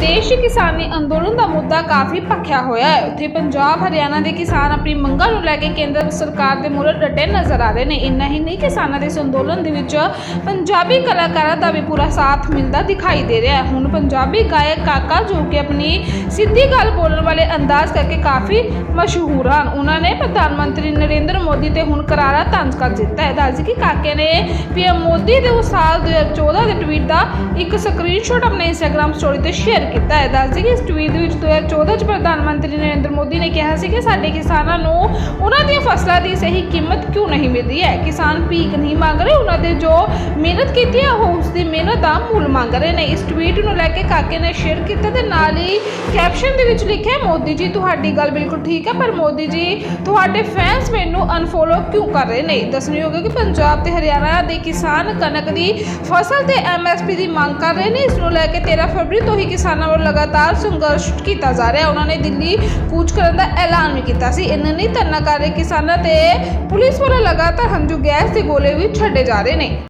ਪ੍ਰਦੇਸ਼ ਕਿਸਾਨੀ ਅੰਦੋਲਨ ਦਾ ਮੁੱਦਾ ਕਾਫੀ ਭਖਿਆ ਹੋਇਆ ਹੈ। ਉੱਥੇ ਪੰਜਾਬ, ਹਰਿਆਣਾ ਦੇ ਕਿਸਾਨ ਆਪਣੀ ਮੰਗਾਂ ਨੂੰ ਲੈ ਕੇ ਕੇਂਦਰ ਸਰਕਾਰ ਦੇ ਮੁਰੇ ਡਟੇ ਨਜ਼ਰ ਆ ਰਹੇ ਨੇ। ਇੰਨਾ ਹੀ ਨਹੀਂ, ਕਿਸਾਨਾਂ ਦੇ ਇਸ ਅੰਦੋਲਨ ਦੇ ਵਿੱਚ ਪੰਜਾਬੀ ਕਲਾਕਾਰਾਂ ਦਾ ਵੀ ਪੂਰਾ ਸਾਥ ਮਿਲਦਾ ਦਿਖਾਈ ਦੇ ਰਿਹਾ ਹੈ। ਹੁਣ ਪੰਜਾਬੀ ਗਾਇਕ ਕਾਕਾ, ਜੋ ਕਿ ਆਪਣੀ ਸਿੱਧੀ ਗੱਲ ਬੋਲਣ ਵਾਲੇ ਅੰਦਾਜ਼ ਕਰਕੇ ਕਾਫੀ ਮਸ਼ਹੂਰ ਹਨ, ਉਹਨਾਂ ਨੇ ਪ੍ਰਧਾਨ ਮੰਤਰੀ ਨਰਿੰਦਰ ਮੋਦੀ ਤੇ ਹੁਣ ਕਰਾਰਾ ਤੰਜ ਕਰ ਦਿੱਤਾ ਹੈ। ਦੱਸ ਕਿ ਕਾਕੇ ਨੇ ਪੀਐਮ ਮੋਦੀ ਦੇ ਉਸ ਸਾਲ 2014 ਦੇ ਟਵੀਟ ਦਾ ਇੱਕ ਸਕਰੀਨਸ਼ਾਟ ਆਪਣੇ ਇੰਸਟਾਗ੍ਰam ਸਟੋਰੀ ਤੇ ਸ਼ੇਅਰ ਕੀਤਾ ਹੈ। ਦੱਸਦੇ ਕਿ ਇਸ ਟਵੀਟ ਦੇ ਵਿੱਚ 2014 ਚ ਪ੍ਰਧਾਨ ਮੰਤਰੀ ਨਰਿੰਦਰ ਮੋਦੀ ਨੇ ਕਿਹਾ ਸੀ ਕਿ ਸਾਡੇ ਕਿਸਾਨਾਂ ਨੂੰ ਉਹਨਾਂ ਦੀਆਂ ਫਸਲਾਂ ਦੀ ਸਹੀ ਕੀਮਤ ਕਿਉਂ ਨਹੀਂ ਮਿਲਦੀ ਹੈ? ਕਿਸਾਨ ਭੀਖ ਨਹੀਂ ਮੰਗ ਰਹੇ, ਉਹਨਾਂ ਦੇ ਜੋ ਮਿਹਨਤ ਕੀਤੀ ਹੈ ਉਹ ਉਸ ਦੀ ਮਿਹਨਤ ਦਾ ਮੁੱਲ ਮੰਗ ਰਹੇ ਨੇ। ਇਸ ਟਵੀਟ ਨੂੰ ਲੈ ਕੇ ਕਾਕੇ ਨੇ ਸ਼ੇਅਰ ਕੀਤਾ ਤੇ ਨਾਲ ਹੀ ਕੈਪਸ਼ਨ ਦੇ ਵਿੱਚ ਲਿਖਿਆ, ਮੋਦੀ ਜੀ, ਤੁਹਾਡੀ ਗੱਲ ਬਿਲਕੁਲ ਠੀਕ ਹੈ, ਪਰ ਮੋਦੀ ਜੀ, ਤੁਹਾਡੇ ਫੈਨਸ ਮੈਨੂੰ ਅਨਫੋਲੋ ਕਿਉਂ ਕਰ ਰਹੇ ਨੇ? ਦੱਸਣਯੋਗ ਹੈ ਕਿ ਪੰਜਾਬ ਤੇ ਹਰਿਆਣਾ ਦੇ ਕਿਸਾਨ ਕਣਕ ਦੀ ਫਸਲ ਤੇ ਐਮਐਸਪੀ ਦੀ ਮੰਗ ਕਰ ਰਹੇ ਨੇ। ਇਸ ਨੂੰ ਲੈ ਕੇ 13 ਫਰਵਰੀ ਤੋਂ ਹੀ ਕਿਸਾਨ ਵੱਲੋਂ ਲਗਾਤਾਰ ਸੰਘਰਸ਼ ਕੀਤਾ ਜਾ ਰਿਹਾ। ਉਹਨਾਂ ਨੇ ਦਿੱਲੀ ਕੂਚ ਕਰਨ ਦਾ ਐਲਾਨ ਵੀ ਕੀਤਾ ਸੀ। ਇਹਨਾਂ ਨਹੀਂ ਧਰਨਾ ਕਰ ਰਹੇ ਕਿਸਾਨਾਂ ਤੇ ਪੁਲਿਸ ਵੱਲੋਂ ਲਗਾਤਾਰ ਹੰਝੂ ਗੈਸ ਦੇ ਗੋਲੇ ਵੀ ਛੱਡੇ ਜਾ ਰਹੇ ਨੇ।